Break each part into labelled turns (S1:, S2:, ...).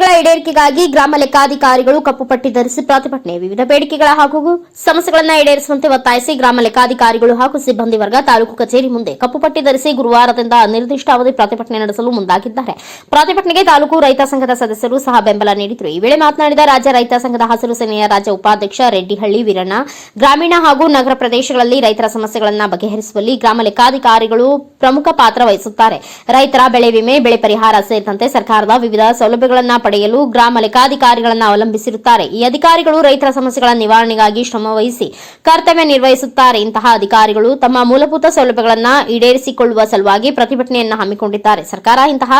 S1: ಬೇಡಿಕೆಗಳ ಈಡೇರಿಕೆಗಾಗಿ ಗ್ರಾಮ ಲೆಕ್ಕಾಧಿಕಾರಿಗಳು ಕಪ್ಪು ಪಟ್ಟಿ ಧರಿಸಿ ಪ್ರತಿಭಟನೆ, ವಿವಿಧ ಬೇಡಿಕೆಗಳ ಹಾಗೂ ಸಮಸ್ಯೆಗಳನ್ನು ಈಡೇರಿಸುವಂತೆ ಒತ್ತಾಯಿಸಿ ಗ್ರಾಮ ಲೆಕ್ಕಾಧಿಕಾರಿಗಳು ಹಾಗೂ ಸಿಬ್ಬಂದಿ ವರ್ಗ ತಾಲೂಕು ಕಚೇರಿ ಮುಂದೆ ಕಪ್ಪು ಪಟ್ಟಿ ಧರಿಸಿ ಗುರುವಾರದಿಂದ ಅನಿರ್ದಿಷ್ಟಾವಧಿ ಪ್ರತಿಭಟನೆ ನಡೆಸಲು ಮುಂದಾಗಿದ್ದಾರೆ. ಪ್ರತಿಭಟನೆಗೆ ತಾಲೂಕು ರೈತ ಸಂಘದ ಸದಸ್ಯರು ಸಹ ಬೆಂಬಲ ನೀಡಿದರು. ಈ ವೇಳೆ ಮಾತನಾಡಿದ ರಾಜ್ಯ ರೈತ ಸಂಘದ ಹಸಿರು ಸೇನೆಯ ರಾಜ್ಯ ಉಪಾಧ್ಯಕ್ಷ ರೆಡ್ಡಿಹಳ್ಳಿ ವೀರಣ್ಣ, ಗ್ರಾಮೀಣ ಹಾಗೂ ನಗರ ಪ್ರದೇಶಗಳಲ್ಲಿ ರೈತರ ಸಮಸ್ಯೆಗಳನ್ನು ಬಗೆಹರಿಸುವಲ್ಲಿ ಗ್ರಾಮ ಲೆಕ್ಕಾಧಿಕಾರಿಗಳು ಪ್ರಮುಖ ಪಾತ್ರ ವಹಿಸುತ್ತಾರೆ. ರೈತರ ಬೆಳೆ ವಿಮೆ, ಬೆಳೆ ಪರಿಹಾರ ಸೇರಿದಂತೆ ಸರ್ಕಾರದ ವಿವಿಧ ಸೌಲಭ್ಯಗಳನ್ನು ಪಡೆಯಲು ಗ್ರಾಮ ಲೆಕ್ಕಾಧಿಕಾರಿಗಳನ್ನು ಅವಲಂಬಿಸಿರುತ್ತಾರೆ. ಈ ಅಧಿಕಾರಿಗಳು ರೈತರ ಸಮಸ್ಯೆಗಳ ನಿವಾರಣೆಗಾಗಿ ಶ್ರಮ ವಹಿಸಿ ಕರ್ತವ್ಯ ನಿರ್ವಹಿಸುತ್ತಾರೆ. ಇಂತಹ ಅಧಿಕಾರಿಗಳು ತಮ್ಮ ಮೂಲಭೂತ ಸೌಲಭ್ಯಗಳನ್ನು ಈಡೇರಿಸಿಕೊಳ್ಳುವ ಸಲುವಾಗಿ ಪ್ರತಿಭಟನೆಯನ್ನು ಹಮ್ಮಿಕೊಂಡಿದ್ದಾರೆ. ಸರ್ಕಾರ ಇಂತಹ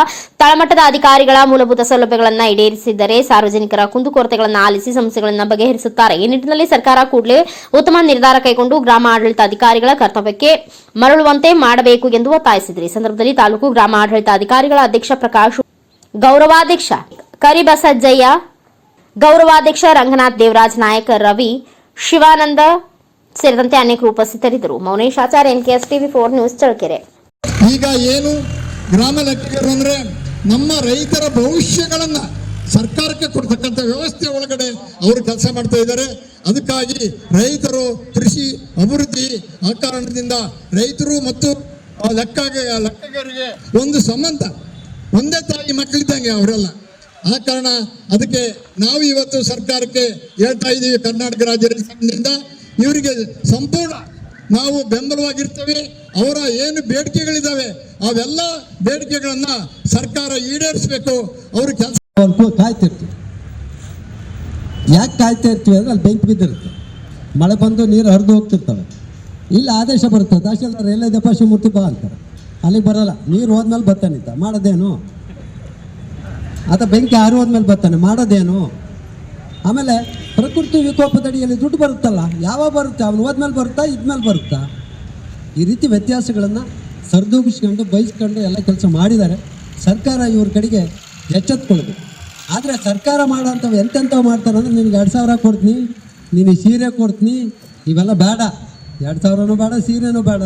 S1: ತಳಮಟ್ಟದ ಅಧಿಕಾರಿಗಳ ಮೂಲಭೂತ ಸೌಲಭ್ಯಗಳನ್ನು ಈಡೇರಿಸಿದ್ದರೆ ಸಾರ್ವಜನಿಕರ ಕುಂದುಕೊರತೆಗಳನ್ನು ಆಲಿಸಿ ಸಮಸ್ಯೆಗಳನ್ನು ಬಗೆಹರಿಸುತ್ತಾರೆ. ಈ ನಿಟ್ಟಿನಲ್ಲಿ ಸರ್ಕಾರ ಕೂಡಲೇ ಉತ್ತಮ ನಿರ್ಧಾರ ಕೈಗೊಂಡು ಗ್ರಾಮ ಆಡಳಿತ ಅಧಿಕಾರಿಗಳ ಕರ್ತವ್ಯಕ್ಕೆ ಮರಳುವಂತೆ ಮಾಡಬೇಕು ಎಂದು ಒತ್ತಾಯಿಸಿದರು. ಈ ಸಂದರ್ಭದಲ್ಲಿ ತಾಲೂಕು ಗ್ರಾಮ ಆಡಳಿತ ಅಧಿಕಾರಿಗಳ ಅಧ್ಯಕ್ಷ ಪ್ರಕಾಶ್ ಗೌರವಾಧ್ಯಕ್ಷ ಕರಿಬಸಜ್ಜಯ್ಯ, ಗೌರವಾಧ್ಯಕ್ಷ ರಂಗನಾಥ್ ದೇವರಾಜ್ ನಾಯಕ ರವಿ, ಶಿವಾನಂದ ಸೇರಿದಂತೆ ಅನೇಕರು ಉಪಸ್ಥಿತರಿದ್ದರು. Mounesh Acharya S TV four news Chalakere
S2: ಈಗ ಏನು ಗ್ರಾಮ ಲೆಕ್ಕಿಗರು ಅಂದ್ರೆ ನಮ್ಮ ರೈತರ ಭವಿಷ್ಯಗಳನ್ನ ಸರ್ಕಾರಕ್ಕೆ ಕೊಡ್ತಕ್ಕಂಥ ವ್ಯವಸ್ಥೆ ಒಳಗಡೆ ಅವರು ಕೆಲಸ ಮಾಡ್ತಾ ಇದ್ದಾರೆ. ಅದಕ್ಕಾಗಿ ರೈತರು, ಕೃಷಿ ಅಭಿವೃದ್ಧಿ ಆ ಕಾರಣದಿಂದ ರೈತರು ಮತ್ತು ಲೆಕ್ಕ ಲೆಕ್ಕಗಾರರಿಗೆ ಒಂದು ಸಂಬಂಧ, ಒಂದೇ ತಾಯಿ ಮಕ್ಕಳಿದ್ದಂಗೆ ಅವರೆಲ್ಲ. ಆ ಕಾರಣ ಅದಕ್ಕೆ ನಾವು ಇವತ್ತು ಸರ್ಕಾರಕ್ಕೆ ಹೇಳ್ತಾ ಇದ್ದೀವಿ ಕರ್ನಾಟಕ ರಾಜ್ಯ ಸಂಘದಿಂದ. ಇವರಿಗೆ ಸಂಪೂರ್ಣ ನಾವು ಬೆಂಬಲವಾಗಿರ್ತೇವೆ. ಅವರ ಏನು ಬೇಡಿಕೆಗಳಿದ್ದಾವೆ ಅವೆಲ್ಲ ಬೇಡಿಕೆಗಳನ್ನ ಸರ್ಕಾರ ಈಡೇರಿಸಬೇಕು. ಅವರು ಕೆಲಸ
S3: ಕಾಯ್ತಿರ್ತೀವಿ ಯಾಕೆ ಕಾಯ್ತಾ ಇರ್ತೀವಿ ಅಂದ್ರೆ ಅಲ್ಲಿ ಬೆಂಕಿ ಬಿದ್ದಿರುತ್ತೆ. ಮಳೆ ಬಂದು ನೀರು ಹರಿದು ಹೋಗ್ತಿರ್ತವೆ. ಇಲ್ಲಿ ಆದೇಶ ಬರುತ್ತೆ. ತಹಶೀಲ್ದಾರ್, ಎಲ್ಲ ದಪಾಶಿ ಮೂರ್ತಿ ಬಾ ಅಂತಾರೆ. ಅಲ್ಲಿಗೆ ಬರಲ್ಲ. ನೀರು ಹೋದ್ಮೇಲೆ ಬರ್ತಾನಿತ್ತ ಮಾಡೋದೇನು? ಆತ ಬೆಂಕಿ ಆರು ಹೋದ್ಮೇಲೆ ಬರ್ತಾನೆ, ಮಾಡೋದೇನು? ಆಮೇಲೆ ಪ್ರಕೃತಿ ವಿಕೋಪದಡಿಯಲ್ಲಿ ದುಡ್ಡು ಬರುತ್ತಲ್ಲ ಯಾವಾಗ ಬರುತ್ತೆ? ಅವನು ಹೋದ್ಮೇಲೆ ಬರುತ್ತಾ ಇದ್ಮೇಲೆ ಬರುತ್ತಾ? ಈ ರೀತಿ ವ್ಯತ್ಯಾಸಗಳನ್ನು ಸರಿದೂಗಿಸ್ಕೊಂಡು ಬಯಸ್ಕೊಂಡು ಎಲ್ಲ ಕೆಲಸ ಮಾಡಿದ್ದಾರೆ. ಸರ್ಕಾರ ಇವ್ರ ಕಡೆಗೆ ಎಚ್ಚೆತ್ಕೊಳ್ಬೇಕು. ಆದರೆ ಸರ್ಕಾರ ಮಾಡೋಂಥವು ಎಂತೆಂಥವು ಮಾಡ್ತಾರೆ ಅಂದ್ರೆ, ನಿನಗೆ ಎರಡು ಸಾವಿರ ಕೊಡ್ತೀನಿ ನೀನು ಸೀರೆ ಕೊಡ್ತೀನಿ, ಇವೆಲ್ಲ ಬೇಡ. ಎರಡು ಸಾವಿರನೂ ಬೇಡ, ಸೀರೆನೂ ಬೇಡ.